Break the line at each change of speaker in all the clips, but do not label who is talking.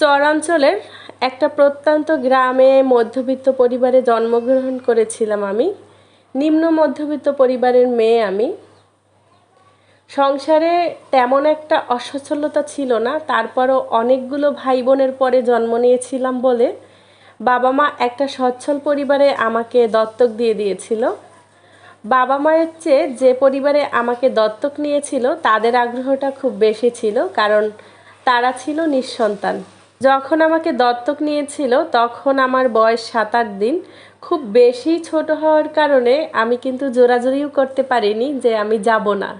চরাঞ্চলের একটা প্রত্যন্ত গ্রামে মধ্যবিত্ত পরিবারে জন্মগ্রহণ করেছিলাম আমি। নিম্ন মধ্যবিত্ত পরিবারের মেয়ে আমি। সংসারে তেমন একটা অসচ্ছলতা ছিল না, তারপরও অনেকগুলো ভাই বোনের পরে জন্ম নিয়েছিলাম বলে বাবা মা একটা সচ্ছল পরিবারে আমাকে দত্তক দিয়ে দিয়েছিল। বাবা মায়ের চেয়ে যে পরিবারে আমাকে দত্তক নিয়েছিল, তাদের আগ্রহটা খুব বেশি ছিল, কারণ তারা ছিল নিঃসন্তান। যখন আমাকে দত্তক নিয়েছিল, তখন আমার বয়স সাত আট দিন। খুব বেশি ছোট হওয়ার কারণে আমি কিন্তু জোরাজোরিও করতে পারিনি যে আমি যাব না।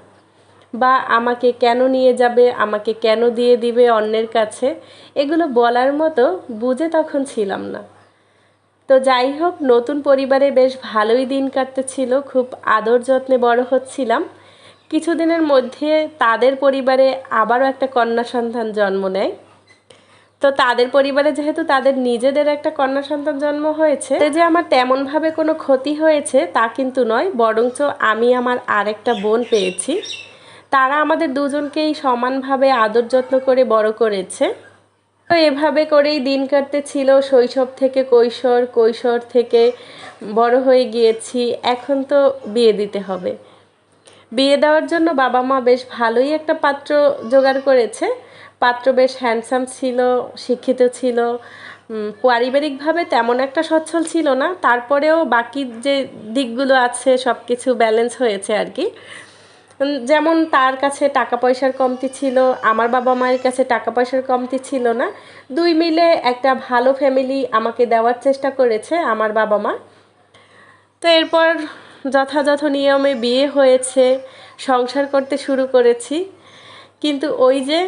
বা আমাকে কেন নিয়ে যাবে, আমাকে কেন দিয়ে দিবে অন্যের কাছে, এগুলো বলার মতো বুঝে তখন ছিলাম না। তো যাই হোক, নতুন পরিবারে বেশ ভালোই দিন কাটতেছিল, খুব আদর যত্নে বড় হচ্ছিলাম। কিছুদিনের মধ্যে তাদের পরিবারে আবারও একটা কন্যা সন্তান জন্ম নেয়। তো তাদের পরিবারে যেহেতু তাদের নিজেদের একটা কন্যা সন্তান জন্ম হয়েছে যে আমার তেমনভাবে কোনো ক্ষতি হয়েছে তা কিন্তু নয়, বরঞ্চ আমি আমার আরেকটা বোন পেয়েছি। তারা আমাদের দুজনকেই সমানভাবে আদর যত্ন করে বড় করেছে। তো এভাবে করেই দিন কাটতে ছিল শৈশব থেকে কৈশোর কৈশোর থেকে বড় হয়ে গিয়েছি, এখন তো বিয়ে দিতে হবে। বিয়ে দেওয়ার জন্য বাবা মা বেশ ভালোই একটা পাত্র জোগাড় করেছে। পাত্র বেশ হ্যান্ডসাম ছিল, শিক্ষিত ছিল। পারিবারিকভাবে তেমন একটা সচ্ছল ছিল না। তারপরেও বাকি যে দিকগুলো আছে সব কিছু ব্যালেন্স হয়েছে আর কি যেমন তার কাছে টাকা পয়সার কমতি ছিল, আমার বাবা মায়ের কাছে টাকা পয়সার কমতি ছিল না। দুই মিলে একটা ভালো ফ্যামিলি আমাকে দেওয়ার চেষ্টা করেছে আমার বাবা মা। তো এরপর যথাযথ নিয়মে বিয়ে হয়েছে, সংসার করতে শুরু করেছি। কিন্তু ওই যে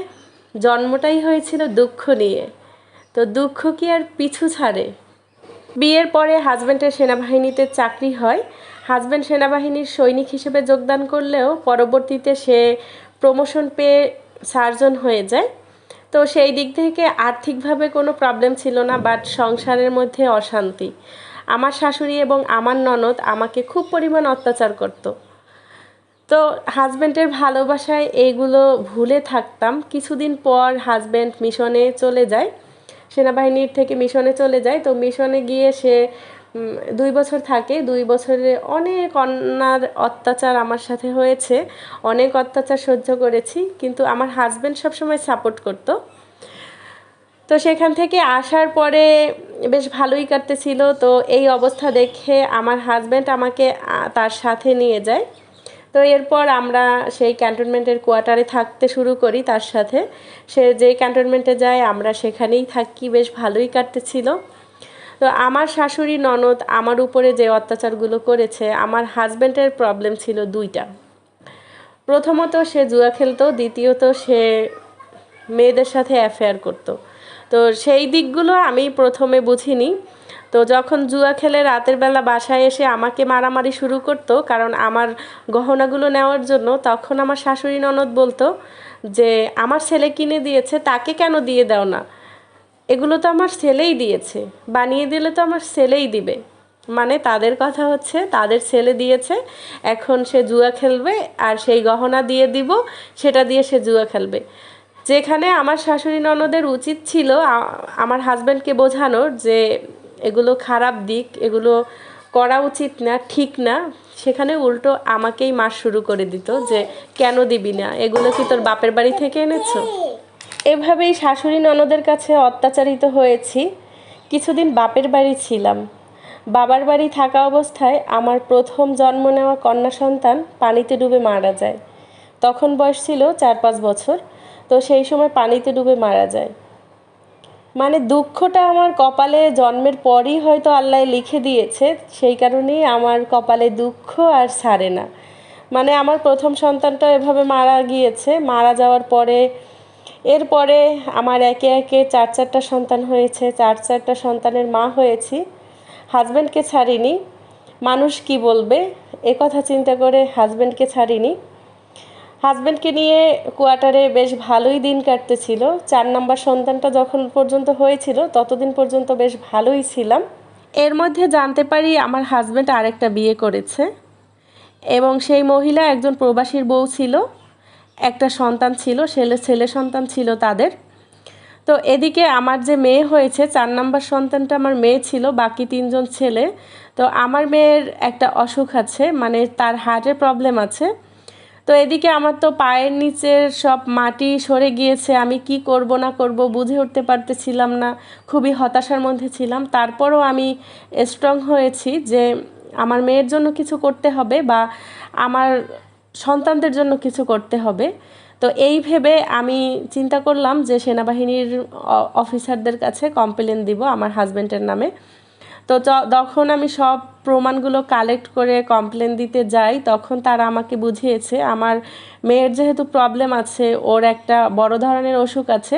জন্মটাই হয়েছিল দুঃখ নিয়ে। তো দুঃখ কি আর পিছু ছাড়ে? বিয়ের পরে হাজব্যান্ডের সেনাবাহিনীতে চাকরি হয়। হাজব্যান্ড সেনাবাহিনীর সৈনিক হিসেবে যোগদান করলেও পরবর্তীতে সে প্রমোশন পেয়ে সার্জন হয়ে যায়। তো সেই দিক থেকে আর্থিকভাবে কোনো প্রবলেম ছিল না, বাট সংসারের মধ্যে অশান্তি। আমার শাশুড়ি এবং আমার ননদ আমাকে খুব পরিমাণ অত্যাচার করতো। তো হাজব্যান্ডের ভালোবাসায় এইগুলো ভুলে থাকতাম। কিছুদিন পর হাজব্যান্ড মিশনে চলে যায়। সেনাবাহিনীর থেকে মিশনে চলে যায়। তো মিশনে গিয়ে সে দুই বছর থাকে। দুই বছরে অনেক অন্যার অত্যাচার আমার সাথে হয়েছে। অনেক অত্যাচার সহ্য করেছি। কিন্তু আমার হাজব্যান্ড সবসময় সাপোর্ট করতো। তো সেখান থেকে আসার পরে বেশ ভালোই কাটতেছিল। তো এই অবস্থা দেখে আমার হাজব্যান্ড আমাকে তার সাথে নিয়ে যায়। তো এরপর আমরা সেই ক্যান্টনমেন্টের কোয়ার্টারে থাকতে শুরু করি তার সাথে। সে যে ক্যান্টনমেন্টে যায়, আমরা সেখানেই থাকি, বেশ ভালোই কাটতেছিল। তো আমার শাশুড়ি, ননদ আমার উপরে যে অত্যাচারগুলো করেছে, আমার হাজব্যান্ডের প্রবলেম ছিল দুইটা। প্রথমত সে জুয়া খেলতো, দ্বিতীয়ত সে মেয়েদের সাথে অ্যাফেয়ার করতো। তো সেই দিকগুলো আমি প্রথমে বুঝিনি। তো যখন জুয়া খেলে রাতের বেলা বাসায় এসে আমাকে মারামারি শুরু করতো, কারণ আমার গহনাগুলো নেওয়ার জন্য, তখন আমার শাশুড়ি ননদ বলতো যে, আমার ছেলে কিনে দিয়েছে, তাকে কেন দিয়ে দাও না? এগুলো তো আমার ছেলেই দিয়েছে, বানিয়ে দিলে তো আমার ছেলেই দিবে। মানে তাদের কথা হচ্ছে, তাদের ছেলে দিয়েছে, এখন সে জুয়া খেলবে আর সেই গহনা দিয়ে দিব, সেটা দিয়ে সে জুয়া খেলবে। যেখানে আমার শাশুড়ি ননদের উচিত ছিল আমার হাজব্যান্ডকে বোঝানোর যে এগুলো খারাপ দিক, এগুলো করা উচিত না, ঠিক না, সেখানে উল্টো আমাকেই মার শুরু করে দিত যে কেন দিবি না, এগুলো কি তোর বাপের বাড়ি থেকে এনেছো? এভাবেই শাশুড়ি ননদের কাছে অত্যাচারিত হয়েছি। কিছুদিন বাপের বাড়ি ছিলাম। বাবার বাড়ি থাকা অবস্থায় আমার প্রথম জন্ম নেওয়া কন্যা সন্তান পানিতে ডুবে মারা যায়। তখন বয়স ছিল চার পাঁচ বছর, তো সেই সময় পানিতে ডুবে মারা যায়। মানে দুঃখটা আমার কপালে জন্মের পরই হয়তো আল্লাহ লিখে দিয়েছে, সেই কারণেই আমার কপালে দুঃখ আর ছাড়ে না। মানে আমার প্রথম সন্তানটা এভাবে মারা গিয়েছে, মারা যাওয়ার পরে, এরপরে আমার একে একে চার চারটা সন্তান হয়েছে, চার চারটা সন্তানের মা হয়েছি হাজব্যান্ডকে ছাড়িনি, মানুষ কি বলবে? এ কথা চিন্তা করে হাজব্যান্ডকে ছাড়িনি। হাজব্যান্ডকে নিয়ে কোয়ার্টারে বেশ ভালোই দিন কাটতেছিল। চার নাম্বার সন্তানটা যখন পর্যন্ত হয়েছিল, ততদিন পর্যন্ত বেশ ভালোই ছিলাম। এর মধ্যে জানতে পারি আমার হাজব্যান্ড আরেকটা বিয়ে করেছে এবং সেই মহিলা একজন প্রবাসীর বউ ছিল, একটা সন্তান ছিল, ছেলে ছেলে সন্তান ছিল তাদের। তো এদিকে আমার যে মেয়ে হয়েছে, চার নাম্বার সন্তানটা আমার মেয়ে ছিল, বাকি তিনজন ছেলে। তো আমার মেয়ের একটা অসুখ আছে মানে তার হার্টের প্রবলেম আছে। তো এদিকে আমার তো পায়ের নিচের সব মাটি সরে গিয়েছে, আমি কি করব না করব বুঝে উঠতে পারতেছিলাম না, খুবই হতাশার মধ্যে ছিলাম। তারপরও আমি স্ট্রং হয়েছি যে আমার মেয়ের জন্য কিছু করতে হবে বা আমার সন্তানদের জন্য কিছু করতে হবে। তো এই ভেবে আমি চিন্তা করলাম যে সেনাবাহিনীর অফিসারদের কাছে কমপ্লেন দিব আমার হাজব্যান্ডের নামে। তো তখন আমি সব প্রমাণগুলো কালেক্ট করে কমপ্লেন দিতে যাই, তখন তারা আমাকে বুঝিয়েছে, আমার মেয়ের যেহেতু প্রবলেম আছে, ওর একটা বড় ধরনের অসুখ আছে,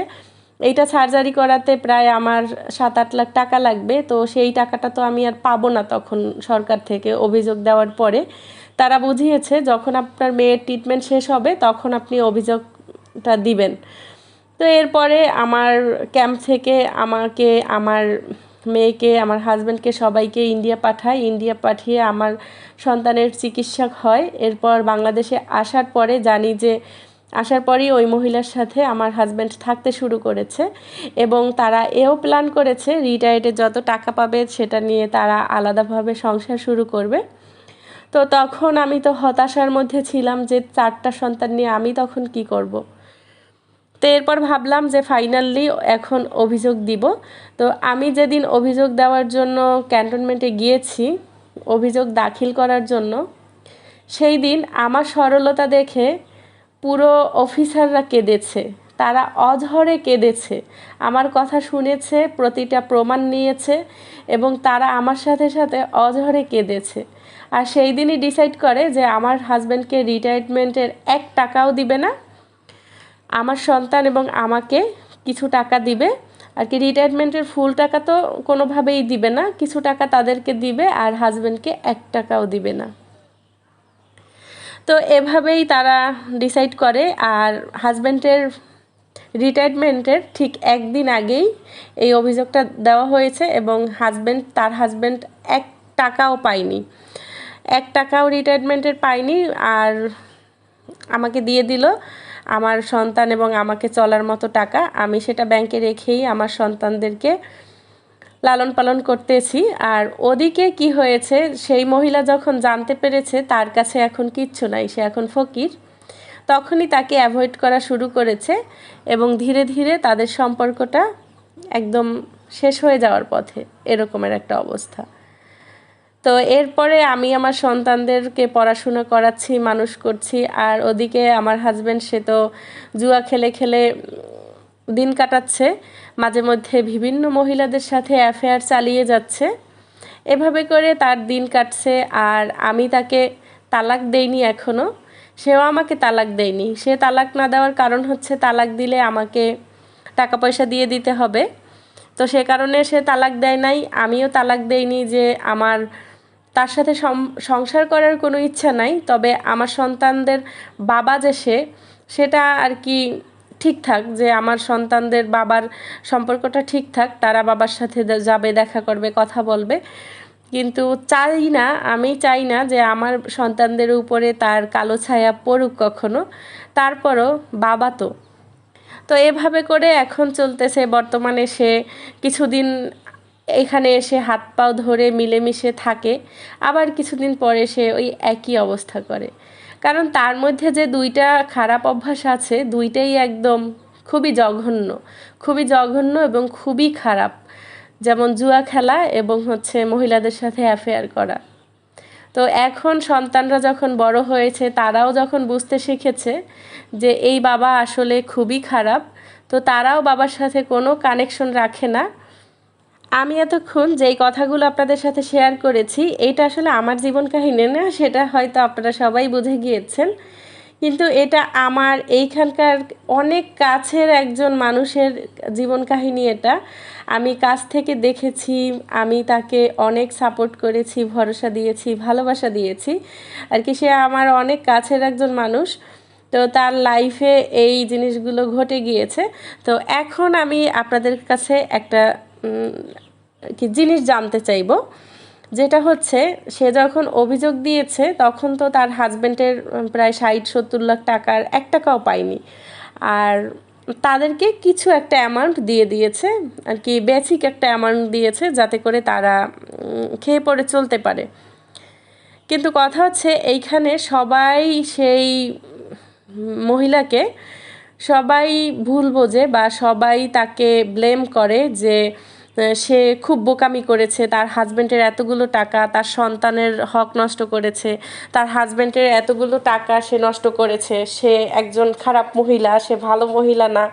এইটা সার্জারি করাতে প্রায় আমার সাত আট লাখ টাকা লাগবে, তো সেই টাকাটা তো আমি আর পাবো না তখন সরকার থেকে অভিযোগ দেওয়ার পরে। তারা বুঝিয়েছে, যখন আপনার মেয়ের ট্রিটমেন্ট শেষ হবে, তখন আপনি অভিযোগটা দিবেন। তো এরপরে আমার ক্যাম্প থেকে আমাকে, আমার মেয়েকে, আমার হাজব্যান্ডকে সবাইকে ইন্ডিয়া পাঠায়। ইন্ডিয়া পাঠিয়ে আমার সন্তানের চিকিৎসক হয়। এরপর বাংলাদেশে আসার পরে জানি যে, আসার পরই ওই মহিলার সাথে আমার হাজব্যান্ড থাকতে শুরু করেছে এবং তারা এও প্ল্যান করেছে রিটায়ার্ডে যত টাকা পাবে সেটা নিয়ে তারা আলাদাভাবে সংসার শুরু করবে। তো তখন আমি তো হতাশার মধ্যে ছিলাম যে, চারটা সন্তান নিয়ে আমি তখন কি করব। তো এরপর ভাবলাম যে ফাইনালি এখন অভিযোগ দিব। তো আমি যেদিন অভিযোগ দেওয়ার জন্য ক্যান্টনমেন্টে গিয়েছি, অভিযোগ দাখিল করার জন্য, সেই দিন আমার সরলতা দেখে পুরো অফিসাররা কেঁদেছে। তারা অঝরে কেঁদেছে। আমার কথা শুনেছে, প্রতিটা প্রমাণ নিয়েছে এবং তারা আমার সাথে সাথে অঝরে কেঁদেছে। আর সেই দিনই ডিসাইড করে যে আমার হাজব্যান্ডকে রিটায়ারমেন্টের এক টাকাও দিবে না আমার সন্তান এবং আমাকে কিছু টাকা দিবে। আর কি রিটায়ারমেন্টের ফুল টাকা তো কোনোভাবেই দিবে না, কিছু টাকা তাদেরকে দিবে আর হাজব্যান্ডকে এক টাকাও দিবে না। তো এভাবেই তারা ডিসাইড করে আর হাজব্যান্ডের রিটায়ারমেন্টের ঠিক একদিন আগেই এই অভিযোগটা দেওয়া হয়েছে এবং হাজব্যান্ড তার হাজব্যান্ড এক টাকাও পায়নি। এক টাকাও রিটায়ারমেন্টের পায়নি আর আমাকে দিয়ে দিল আমার সন্তান এবং আমাকে চলার মতো টাকা আমি সেটা ব্যাংকে রেখেই আমার সন্তানদেরকে লালন পালন করতেছি। আর ওদিকে কি হয়েছে, সেই মহিলা যখন জানতে পেরেছে, তার কাছে এখন কিচ্ছু নাই, সে এখন ফকির। তখনই তাকে অ্যাভয়েড করা শুরু করেছে এবং ধীরে ধীরে তাদের সম্পর্কটা একদম শেষ হয়ে যাওয়ার পথে এরকমের একটা অবস্থা। তো এরপরে আমি আমার সন্তানদেরকে পড়াশোনা করাচ্ছি, মানুষ করছি। আর ওদিকে আমার হাজব্যান্ড সে তো জুয়া খেলে খেলে দিন কাটাচ্ছে। মাঝে মধ্যে বিভিন্ন মহিলাদের সাথে অ্যাফেয়ার চালিয়ে যাচ্ছে। এভাবে করে তার দিন কাটছে আর আমি তাকে তালাক দেইনি এখনও সেও আমাকে তালাক দেয়নি। সে তালাক না দেওয়ার কারণ হচ্ছে তালাক দিলে আমাকে টাকা পয়সা দিয়ে দিতে হবে। তো সে কারণে সে তালাক দেয় নাই। আমিও তালাক দেইনি যে আমার তার সাথে সংসার করার কোনো ইচ্ছা নাই, তবে আমার সন্তানদের বাবা যে সে, সেটা আর কি ঠিকঠাক যে আমার সন্তানদের বাবার সম্পর্কটা ঠিকঠাক তারা বাবার সাথে যাবে, দেখা করবে, কথা বলবে। কিন্তু চাই না, আমি চাই না যে আমার সন্তানদের উপরে তার কালো ছায়া পড়ুক কখনো, তারপরও বাবা তো। তো এভাবে করে এখন চলতেছে, বর্তমানে সে কিছুদিন এখানে এসে হাত পাও ধরে মিলেমিশে থাকে। আবার কিছুদিন পরে সে ওই একই অবস্থা করে। কারণ তার মধ্যে যে দুইটা খারাপ অভ্যাস আছে, দুইটাই একদম খুবই জঘন্য। খুবই জঘন্য এবং খুবই খারাপ। যেমন জুয়া খেলা এবং হচ্ছে মহিলাদের সাথে অ্যাফেয়ার করা। তো এখন সন্তানরা যখন বড় হয়েছে, তারাও যখন বুঝতে শিখেছে যে এই বাবা আসলে খুবই খারাপ, তো তারাও বাবার সাথে কোনো কানেকশন রাখে না। আমি এতক্ষণ যেই কথাগুলো আপনাদের সাথে শেয়ার করেছি, এটা আসলে আমার জীবন কাহিনী না, সেটা হয়তো আপনারা সবাই বুঝে গিয়েছেন। কিন্তু এটা আমার এইখানকার অনেক কাছের একজন মানুষের জীবন কাহিনী এটা। আমি কাছ থেকে দেখেছি, আমি তাকে অনেক সাপোর্ট করেছি, ভরসা দিয়েছি, ভালোবাসা দিয়েছি। আর কি সে আমার অনেক কাছের একজন মানুষ। তো তার লাইফে এই জিনিসগুলো ঘটে গিয়েছে। তো এখন আমি আপনাদের কাছে একটা কি জিনিস জানতে চাইব? যেটা হচ্ছে, সে যখন অভিযোগ দিয়েছে, তখন তো তার হাজব্যান্ডের প্রায় ষাট, সত্তর লাখ টাকার এক টাকাও পায়নি। আর তাদেরকে কিছু একটা অ্যামাউন্ট দিয়ে দিয়েছে, আর কি বেসিক একটা অ্যামাউন্ট দিয়েছে, যাতে করে তারা খেয়ে পড়ে চলতে পারে। কিন্তু কথা হচ্ছে, এইখানে সবাই সেই মহিলাকে সবাই ভুল বোঝে বা সবাই তাকে ব্লেম করে যে সে খুব বোকামি করেছে, তার হাজব্যান্ডের এতগুলো টাকা, তার সন্তানের হক নষ্ট করেছে, তার হাজব্যান্ডের এতগুলো টাকা সে নষ্ট করেছে, সে একজন খারাপ মহিলা, সে ভালো মহিলা না।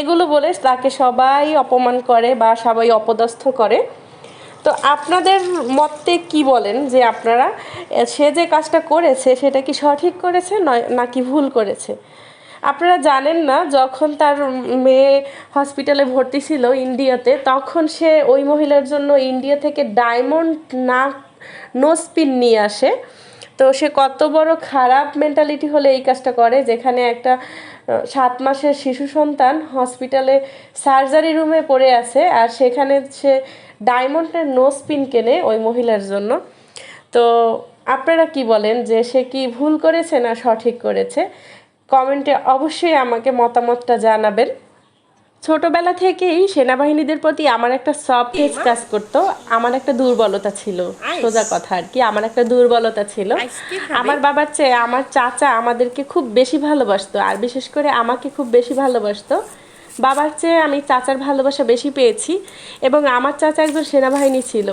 এগুলো বলে তাকে সবাই অপমান করে বা সবাই অপদস্থ করে। তো আপনাদের মতে কি বলেন যে আপনারা, সে যে কাজটা করেছে, সেটা কি সঠিক করেছে, নয়, নাকি ভুল করেছে? আপনারা জানেন না, যখন তার মেয়ে হসপিটালে ভর্তি ছিল ইন্ডিয়াতে, তখন সে ওই মহিলার জন্য ইন্ডিয়া থেকে ডায়মন্ড না নোসপিন নিয়ে আসে। তো সে কত বড় খারাপ মেন্টালিটি হলে এই কাজটা করে, যেখানে একটা সাত মাসের শিশু সন্তান হসপিটালে সার্জারি রুমে পড়ে আছে, আর সেখানে সে ডায়মন্ডের নোজ পিন কেনে ওই মহিলার জন্য। তো আপনারা কি বলেন যে সে কি ভুল করেছে না সঠিক করেছে? কমেন্টে অবশ্যই আমাকে মতামতটা জানাবেন। ছোটবেলা থেকেই সেনাবাহিনীদের প্রতি আমার একটা সফট কাজ করতো। আমার একটা দুর্বলতা ছিল সোজা কথা আর কি। আমার একটা দুর্বলতা ছিল। আমার বাবার চেয়ে আমার চাচা আমাদেরকে খুব বেশি ভালোবাসতো আর বিশেষ করে আমাকে খুব বেশি ভালোবাসতো। বাবার চেয়ে আমি চাচার ভালোবাসা বেশি পেয়েছি এবং আমার চাচা একজন সেনাবাহিনী ছিল।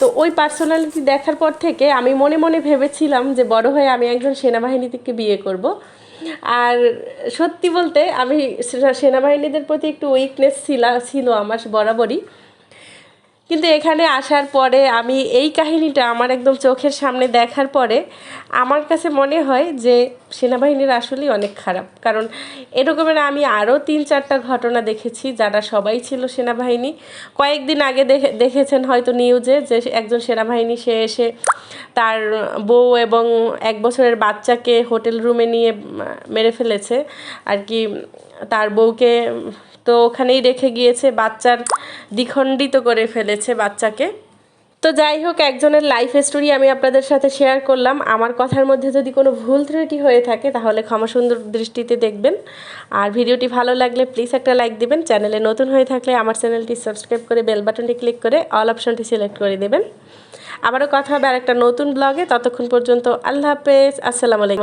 তো ওই পার্সোনালিটি দেখার পর থেকে আমি মনে মনে ভেবেছিলাম যে বড় হয়ে আমি একজন সেনাবাহিনী থেকে বিয়ে করব। আর সত্যি বলতে আমি সেনাবাহিনীদের প্রতি একটু উইকনেস ছিল ছিল আমার বরাবরই। কিন্তু এখানে আসার পরে আমি এই কাহিনীটা আমার একদম চোখের সামনে দেখার পরে আমার কাছে মনে হয় যে সেনাবাহিনীর আসলেই অনেক খারাপ। কারণ এরকমের আমি আরও তিন চারটা ঘটনা দেখেছি যারা সবাই ছিল সেনাবাহিনী। কয়েকদিন আগে দেখে, দেখেছেন হয়তো নিউজে যে একজন সেনাবাহিনী সে এসে তার বউ এবং এক বছরের বাচ্চাকে হোটেল রুমে নিয়ে মেরে ফেলেছে। আর কি তার বউকে তো ওখানেই রেখে গিয়েছে, বাচ্চার দ্বিখণ্ডিত করে ফেলেছে বাচ্চাকে। তো যাই হোক, একজনের লাইফ স্টোরি আমি আপনাদের সাথে শেয়ার করলাম। আমার কথার মধ্যে যদি কোনো ভুল ত্রুটি হয়ে থাকে, তাহলে ক্ষমা সুন্দর দৃষ্টিতে দেখবেন। আর ভিডিওটি ভালো লাগলে প্লিজ একটা লাইক দিবেন। চ্যানেলে নতুন হয়ে থাকলে আমার চ্যানেলটি সাবস্ক্রাইব করে বেল বাটনটি ক্লিক করে অল অপশনটি সিলেক্ট করে দেবেন। আবারও কথা হবে আর একটা নতুন ব্লগে ততক্ষণ পর্যন্ত আল্লাহ হাফেজ। আসসালামু আলাইকুম।